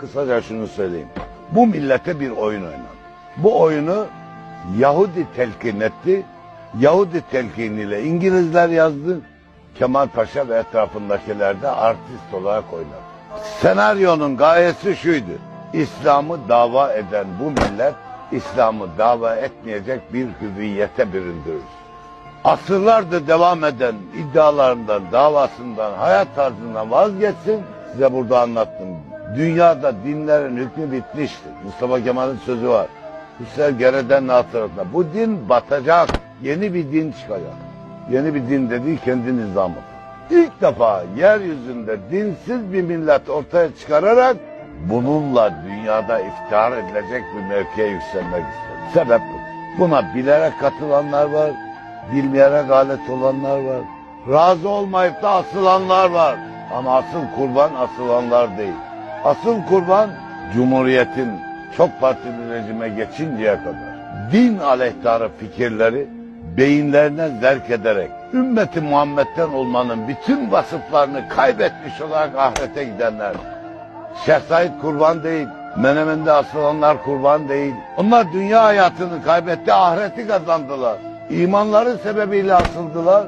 Kısaca şunu söyleyeyim. Bu millete bir oyun oynadı. Bu oyunu Yahudi telkin etti. Yahudi telkiniyle İngilizler yazdı. Kemal Paşa ve etrafındakiler de artist olarak oynadı. Senaryonun gayesi şuydu. İslam'ı dava eden bu millet İslam'ı dava etmeyecek bir hüviyete büründürür. Asırlardır devam eden iddialarından, davasından, hayat tarzından vazgeçsin. Size burada anlattım. Dünyada dinlerin hükmü bitmiştir. Mustafa Kemal'in sözü var. Hüseyin Gere'den hatırlatma. Bu din batacak. Yeni bir din çıkacak. Yeni bir din dediği kendi nizamı. İlk defa yeryüzünde dinsiz bir millet ortaya çıkararak bununla dünyada iftihar edilecek bir mevkiye yükselmek istedi. Sebep bu. Buna bilerek katılanlar var, bilmeyerek alet olanlar var. Razı olmayıp da asılanlar var. Ama asıl kurban asılanlar değil. Asıl kurban Cumhuriyet'in çok partili rejime geçinceye kadar din aleyhtarı fikirleri beyinlerine zerk ederek ümmeti Muhammed'den olmanın bütün vasıflarını kaybetmiş olarak ahirete gidenler. Şeyh Said kurban değil, Menemen'de asılanlar kurban değil. Onlar dünya hayatını kaybetti, ahireti kazandılar. İmanları sebebiyle asıldılar.